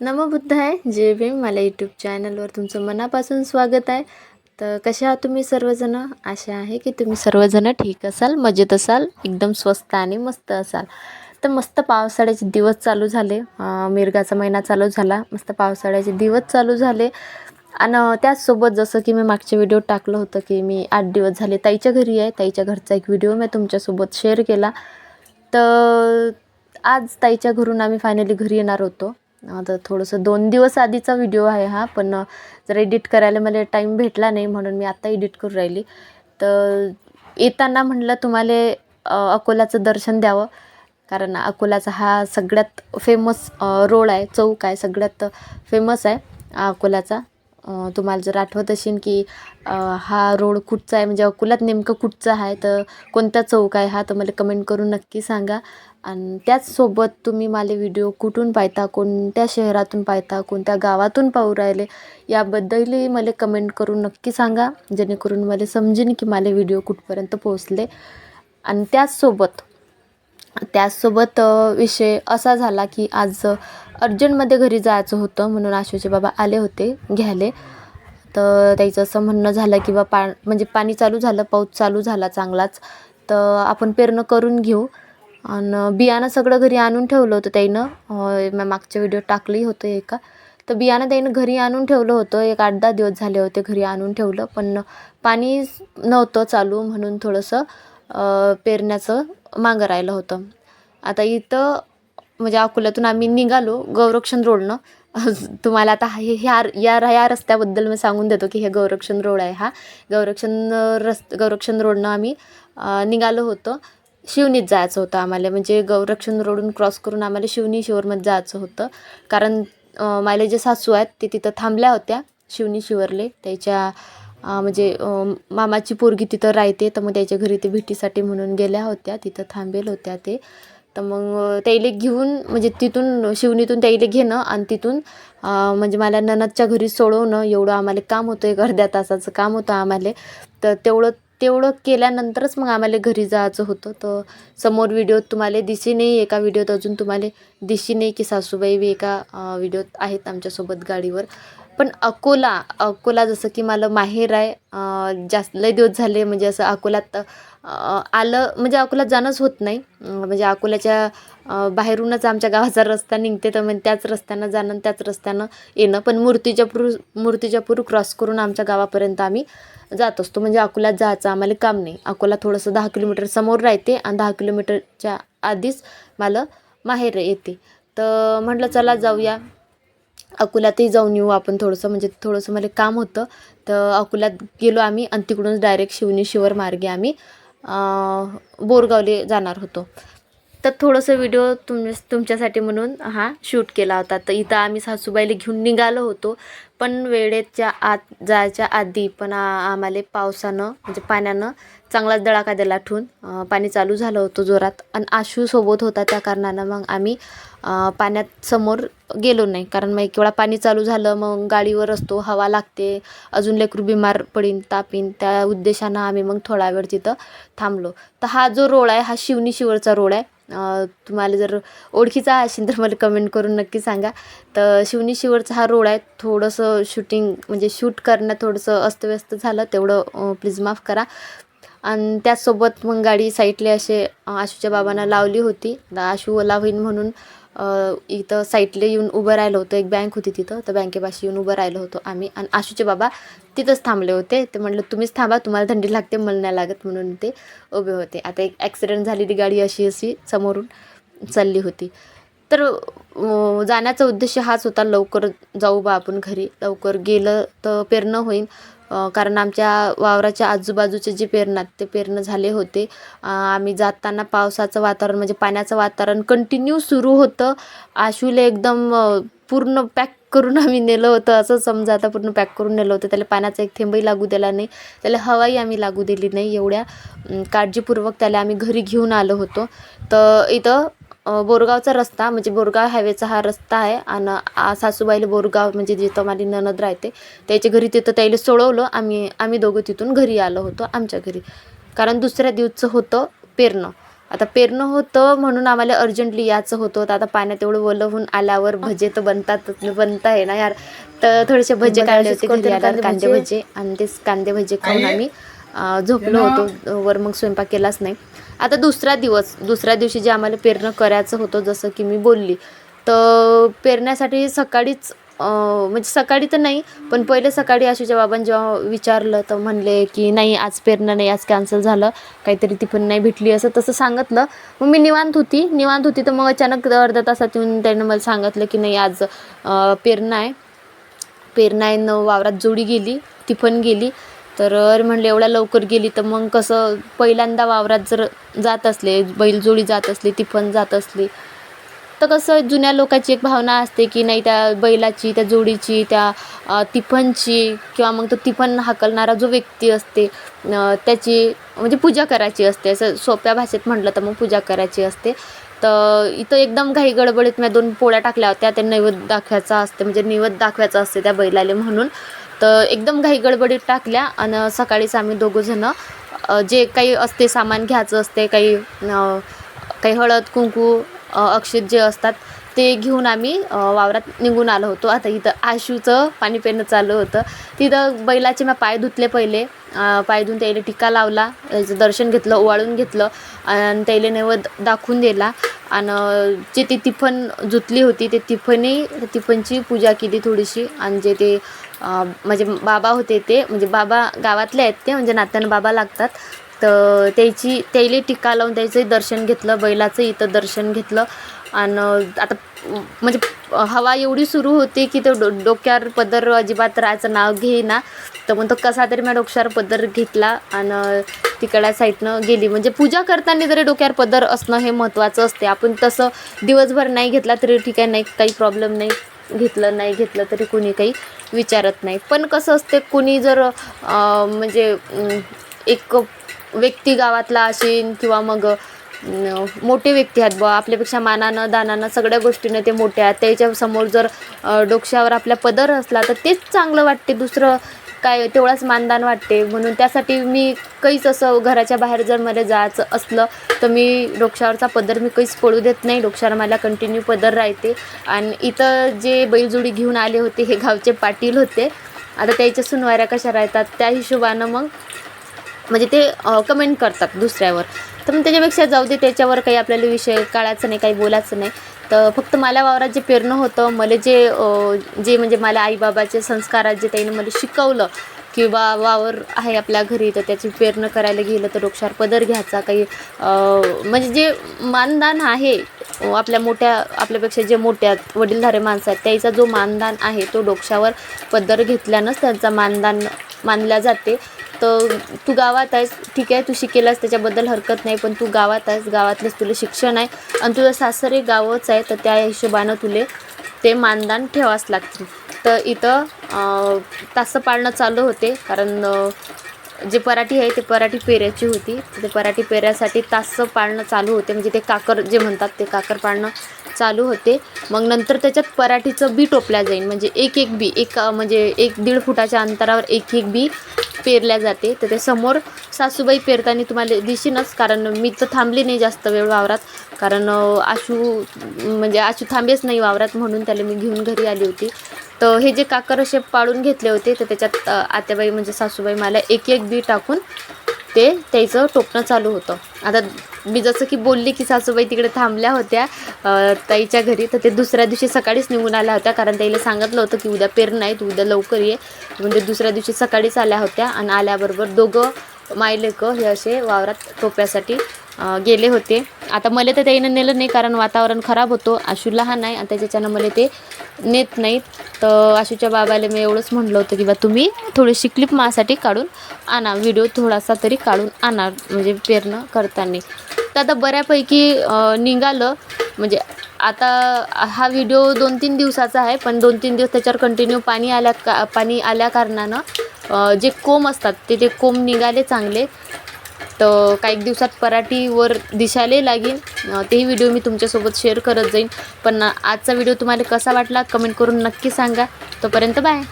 नमो बुद्ध आहे जे भीम मला यूट्यूब चॅनलवर तुमचं मनापासून स्वागत आहे. तर कसे आहात तुम्ही सर्वजणं? आशा आहे की तुम्ही सर्वजणं ठीक असाल मजेत असाल एकदम स्वस्त आणि मस्त असाल. तर मस्त पावसाळ्याचे दिवस चालू झाले. मिरगाचा महिना चालू झाला. मस्त पावसाळ्याचे दिवस चालू झाले. आणि त्याचसोबत जसं की मी मागच्या व्हिडिओ टाकलं होतं की मी आठ दिवस झाले ताईच्या घरी आहे. ताईच्या घरचा एक व्हिडिओ मी तुमच्यासोबत शेअर केला. तर आज ताईच्या घरून आम्ही फायनली घरी येणार होतो. आता थोडंसं दोन दिवस आधीचा व्हिडिओ आहे हा पण जरा एडिट करायला मला टाईम भेटला नाही म्हणून मी आत्ता एडिट करून राहिली. तर येताना म्हटलं तुम्हाला अकोलाचं अकोल्याचं दर्शन द्यावं. कारण अकोल्याचा हा सगळ्यात फेमस रोड आहे चौक आहे सगळ्यात फेमस आहे अकोल्याचा तुम्हाला जर आठवत असेल की हा रोड कुठचा आहे? म्हणजे अकोल्यात नेमकं कुठचा आहे? तर कोणता चौक आहे हा तर मला कमेंट करून नक्की सांगा. आणि त्याचसोबत तुम्ही मला व्हिडिओ कुठून पाहता? कोणत्या शहरातून पाहता? कोणत्या गावातून पाहू राहिले? याबद्दलही मला कमेंट करून नक्की सांगा. जेणेकरून मला समजेन की मला व्हिडिओ कुठपर्यंत पोहोचले. आणि त्याचसोबत त्याचसोबत विषय असा झाला की आज अर्जंटमध्ये घरी जायचं होतं म्हणून आशूचे बाबा आले होते घ्यायले. तर त्याचं असं म्हणणं झालं की बा पा म्हणजे पाणी चालू झालं पाऊस चालू झाला चांगलाच. तर आपण पेरणं करून घेऊ. आणि बियाणं सगळं घरी आणून ठेवलं होतं त्याईनं. मागच्या व्हिडिओ टाकली होतं एका. तर बियाणं त्याईनं घरी आणून ठेवलं होतं. एक आठ दहा दिवस झाले होते घरी आणून ठेवलं. पण पाणी नव्हतं चालू म्हणून थोडंसं पेरण्याचं. मागं राहिलं होतं. आता इथं म्हणजे अकोल्यातून आम्ही निघालो गौरक्षण रोडनं. तुम्हाला आता हे ह्या या ह्या रस्त्याबद्दल मी सांगून देतो की हे गौरक्षण रोड आहे हा. गौरक्षण रस् गौरक्षण रोडनं आम्ही निघालो होतो. शिवनीत जायचं होतं आम्हाला. म्हणजे गौरक्षण रोडून क्रॉस करून आम्हाला शिवनी शिवरमध्ये जायचं होतं. कारण माझ्या जे सासू आहेत ते तिथं थांबल्या होत्या. शिवनी शिवरले त्याच्या म्हणजे मामाची पोरगी तिथं राहते तर मग त्याच्या घरी ते भेटीसाठी म्हणून गेल्या होत्या तिथं थांबेल होत्या ते. तर मग त्याईले घेऊन म्हणजे तिथून शिवनीतून त्याईले घेणं आणि तिथून म्हणजे मला ननदच्या घरी सोडवणं एवढं आम्हाला काम होतं एक अर्ध्या तासाचं काम होतं आम्हाला. तर तेवढं तेवढं केल्यानंतरच मग आम्हाला घरी जायचं होतं. तर समोर व्हिडिओत तुम्हाला दिशी नाही एका व्हिडिओत अजून तुम्हाला दिशी नाही की सासूबाई बी एका व्हिडिओत आहेत आमच्यासोबत गाडीवर. पण अकोला अकोला जसं की मला माहेर आहे जास्त लय दिवस झाले म्हणजे असं अकोल्यात आलं म्हणजे अकोल्यात जाणंच होत नाही. म्हणजे अकोल्याच्या बाहेरूनच आमच्या गावाचा रस्ता निघते तर मग त्याच रस्त्यानं जाणं त्याच रस्त्यानं येणं. पण मूर्तिजापूर मूर्तिजापूर क्रॉस करून आमच्या गावापर्यंत आम्ही जात असतो. म्हणजे अकोल्यात जायचं आम्हाला काम नाही. अकोला थोडंसं दहा किलोमीटर समोर राहते आणि दहा किलोमीटरच्या आधीच मला माहेर येते. तर म्हटलं चला जाऊया. अकोल्यातही जाऊन येऊ आपण थोडंसं म्हणजे थोडंसं मला काम होतं. तर अकोल्यात गेलो आम्ही आणि तिकडूनच डायरेक्ट शिवनी शिवर मार्गे आम्ही बोरगावले जाणार होतो. तर थोडंसं व्हिडिओ तुम तुमच्यासाठी म्हणून हा शूट केला होता. तर इथं आम्ही सासूबाईला घेऊन निघालो होतो. पण वेळेच्या आत जायच्या आधी पण आम्हाला पावसानं म्हणजे पाण्यानं चांगलाच दडाका दिला ठून पाणी चालू झालं होतं जोरात. आणि आशू सोबत होता त्या कारणानं मग आम्ही पाण्यात समोर गेलो नाही. कारण मग एक वेळा पाणी चालू झालं मग गाडीवर असतो हवा लागते अजून लेकरू बिमार पडीन तापीन. त्या उद्देशानं आम्ही मग थोडा वेळ तिथं थांबलो. तर हा जो रोड आहे हा शिवनी शिवरचा रोड आहे. तुम्हाला जर ओळखीचा असेल तर मला कमेंट करून नक्की सांगा. तर शिवनी शिवरचा हा रोड आहे. थोडंसं शूटिंग म्हणजे शूट करणं थोडंसं अस्तव्यस्त झालं. तेवढं प्लीज माफ करा. आणि त्याचसोबत मग गाडी साईडले असे आशूच्या बाबांना लावली होती. आशू ओला होईन म्हणून. इथं साईटला येऊन उभं राहिलं होतं. एक बँक होती तिथं. तर बँकेपाशी येऊन उभं राहिलो होतो आम्ही. आणि आशूचे बाबा तिथंच थांबले होते. ते म्हटलं तुम्हीच थांबा. तुम्हाला थंडी लागते. मला नाही लागत. म्हणून ते उभे होते. आता एक ॲक्सिडेंट झालेली गाडी अशी अशी समोरून चालली होती. तर जाण्याचा उद्देश हाच होता लवकर जाऊ बा आपण घरी. लवकर गेलं तर पेरणं होईल. कारण आमच्या वावराच्या आजूबाजूचे जे पेरणात ते पेरणं झाले होते. आम्ही जाताना पावसाचं वातावरण म्हणजे पाण्याचं वातावरण कंटिन्यू सुरू होतं. आशूला एकदम पूर्ण पॅक करून आम्ही नेलं होतं. असं समजा आता पूर्ण पॅक करून नेलं होतं. त्याला पाण्याचा एक थेंबही लागू दिला नाही. त्याला हवाही आम्ही लागू दिली नाही एवढ्या. काळजीपूर्वक त्याला आम्ही घरी घेऊन आलो होतो. तर इथं बोरगावचा रस्ता म्हणजे बोरगाव हायवेचा हा रस्ता आहे आणि सासूबाईला बोरगाव म्हणजे जिथं माझी ननद राहते त्याच्या घरी तिथं त्याला सोडवलं. आम्ही आम्ही दोघं तिथून घरी आलो होतो आमच्या घरी. कारण दुसऱ्या दिवसचं होतं पेरणं. आता पेरणं होतं म्हणून आम्हाला अर्जंटली यायचं होतं. तर आता पाण्यात एवढं ओलं होऊन आल्यावर भजे तर बनतात बनत आहे ना यार. तर थोडेसे भजे काढले होते कांदे भजे? आणि तेच कांदे भजे खाऊन आम्ही झोपलो होतो. वर मग स्वयंपाक केलाच नाही. आता दुसरा दिवस दुसऱ्या दिवशी जे आम्हाला पेरणं करायचं होतं जसं की मी बोलली तर पेरण्यासाठी सकाळीच म्हणजे सकाळी तर नाही पण पहिले सकाळी आशूच्या बाबांनी जेव्हा विचारलं तर म्हणले की नाही आज पेरणं नाही आज कॅन्सल झालं काहीतरी ती पण नाही भेटली असं तसं सांगितलं. मग मी निवांत होती निवांत होती तर मग अचानक अर्ध्या तासात येऊन त्यानं मला सांगितलं की नाही आज पेरणं आहे. पेरणं आहे न वावरात जोडी गेली ती पण गेली. तर अरे म्हणलं एवढ्या लवकर गेली तर मग कसं पहिल्यांदा वावरात जर जात असले बैलजोडी जात असली ती पण जात असली तर कसं जुन्या लोकांची एक भावना असते की नाही त्या बैलाची त्या जोडीची त्या तिफनची किंवा मग तो तिफन हाकलणारा जो व्यक्ती असते त्याची म्हणजे पूजा करायची असते. असं सोप्या भाषेत म्हटलं तर मग पूजा करायची असते. तर इथं एकदम काही गडबडीत मी दोन पोळ्या टाकल्या होत्या. त्या नैवेद्य दाखवायचा असते म्हणजे नैवेद्य दाखवायचं असते त्या बैलाले म्हणून. तर एकदम घाई गडबडीत टाकल्या आणि सकाळीच आम्ही दोघंजणं जे काही असते सामान घ्यायचं असते काही काही हळद कुंकू अक्षत जे असतात ते घेऊन आम्ही वावरात निघून आलो होतो. आता इथं आशूचं पाणी पिणं चालू होतं. तिथं बैलाचे मी पाय धुतले पहिले. पाय धुवून त्याला टिका लावला त्याचं दर्शन घेतलं ओवाळून घेतलं आणि त्याला नैवद दाखवून दिला. आणि जे ती तिफन जुतली होती ते तिफनी तिफनची पूजा केली थोडीशी. आणि जे ते म्हणजे बाबा होते ते म्हणजे बाबा गावातले आहेत ते म्हणजे नात्यानं बाबा लागतात. तर त्याची त्याला टिका लावून त्याचंही दर्शन घेतलं बैलाचं इथं दर्शन घेतलं. आणि आता म्हणजे हवा एवढी सुरू होती की तो डो डोक्यावर पदर अजिबात राहायचं नाव घेईना. तर मग तो कसा तरी मी डोक्यावर पदर घेतला आणि तिकडल्या साईडनं गेली. म्हणजे पूजा करताना जरी डोक्यावर पदर असणं हे महत्त्वाचं असते. आपण तसं दिवसभर नाही घेतला तरी ठीक आहे नाही काही प्रॉब्लेम नाही. घेतलं नाही घेतलं तरी कुणी काही विचारत नाही. पण कसं असते कुणी जर म्हणजे एक व्यक्ती गावातला असेल किंवा मग मोठे व्यक्ती आहेत बुवा आपल्यापेक्षा मानानं दानानं सगळ्या गोष्टीनं ते मोठे आहेत. त्याच्यासमोर जर डोक्यावर आपल्या पदर असला तर तेच चांगलं वाटते. दुसरं काय तेवढाच मानदान वाटते. म्हणून त्यासाठी मी काहीच असं घराच्या बाहेर जर मला जायचं असलं तर मी डोक्यावरचा पदर मी काहीच पडू देत नाही. डोक्यावर मला कंटिन्यू पदर राहते. आणि इथं जे बैलजोडी घेऊन आले होते हे गावचे पाटील होते. आता त्याच्या सुनवाऱ्या कशा राहतात त्या हिशोबानं मग म्हणजे ते कमेंट करतात दुसऱ्यावर. तर मग त्याच्यापेक्षा जाऊ दे त्याच्यावर काही आपल्याला विषय काढायचं नाही काही बोलायचं नाही. तर फक्त मला वावरात जे पेरणं होतं मला जे जे म्हणजे मला आईबाबाचे संस्कारात जे त्याने मला शिकवलं की बा वावर आहे आपल्या घरी तर त्याची पेरणं करायला गेलं तर डोक्यावर पदर घ्यायचा काही म्हणजे जे मानदान आहे आपल्या मोठ्या आपल्यापेक्षा जे मोठ्या वडीलधारे माणसं आहेत त्याचा जो मानदान आहे तो डोक्षावर पदर घेतल्यानंच त्यांचा मानदान मानल्या जाते. तर तू गावात आहेस ठीक आहे तू शिकेलास त्याच्याबद्दल हरकत नाही पण तू गावात आहेस गावातलेच तुला शिक्षण आहे. आणि तुझं सासरे गावच आहे तर त्या हिशोबानं तुले ते मानदान ठेवावंच लागतील. तर इथं तासं पाळणं चालू होते कारण जे पराठी आहे ते पराठी पेऱ्याची होती. ते पराठी पेऱ्यासाठी तासं पाळणं चालू होते. म्हणजे ते काकर जे म्हणतात ते काकर पाळणं. चालू होते. मग नंतर त्याच्यात पराठीचं बी टोपल्या जाईल म्हणजे एक एक बी एक म्हणजे एक दीड फुटाच्या अंतरावर एक एक बी पेरल्या जाते. तर ते समोर सासूबाई पेरताना तुम्हाला दिसेनच कारण मी तर थांबली नाही जास्त वेळ वावरात. कारण आशू म्हणजे आशू थांबेच नाही वावरात म्हणून त्याला मी घेऊन घरी आली होती. तर हे जे काकर असे पाडून घेतले होते तर त्याच्यात आत्याबाई म्हणजे सासूबाई मला एक एक बी टाकून ते त्याचं टोपणं चालू होतं. आता मी जसं की बोलली की सासूबाई तिकडे थांबल्या होत्या ताईच्या घरी तर ते दुसऱ्या दिवशी सकाळीच निघून आल्या होत्या कारण ताईला सांगितलं होतं की उद्या पेर नाही तू उद्या लवकर ये. म्हणजे दुसऱ्या दिवशी सकाळीच आल्या होत्या आणि आल्याबरोबर दोघं मायलेकं हे असे वावरात टोप्यासाठी गेले होते. आता मला तर त्याईनं नेलं नाही कारण वातावरण खराब होतो. आशू लहान आहे आणि त्याच्यानं मला ते नेत नाहीत. तर आशूच्या बाबाला मी एवढंच म्हणलं होतं की बा तुम्ही थोडीशी क्लिप माझ्यासाठी काढून आणा. व्हिडिओ थोडासा तरी काढून आणा म्हणजे पेरणं करताना. तर आता बऱ्यापैकी निघालं. म्हणजे आता हा व्हिडिओ दोन तीन दिवसाचा आहे पण दोन तीन दिवस त्याच्यावर कंटिन्यू पाणी आल्या का पाणी आल्या कारणानं जे कोंब असतात ते ते कोंब निघाले चांगले. तर काही दिवसात पराठीवर दिशाले लागेल. तेही व्हिडिओ मी तुमच्यासोबत शेअर करत जाईन. पण आजचा व्हिडिओ तुम्हाला कसा वाटला कमेंट करून नक्की सांगा. तोपर्यंत बाय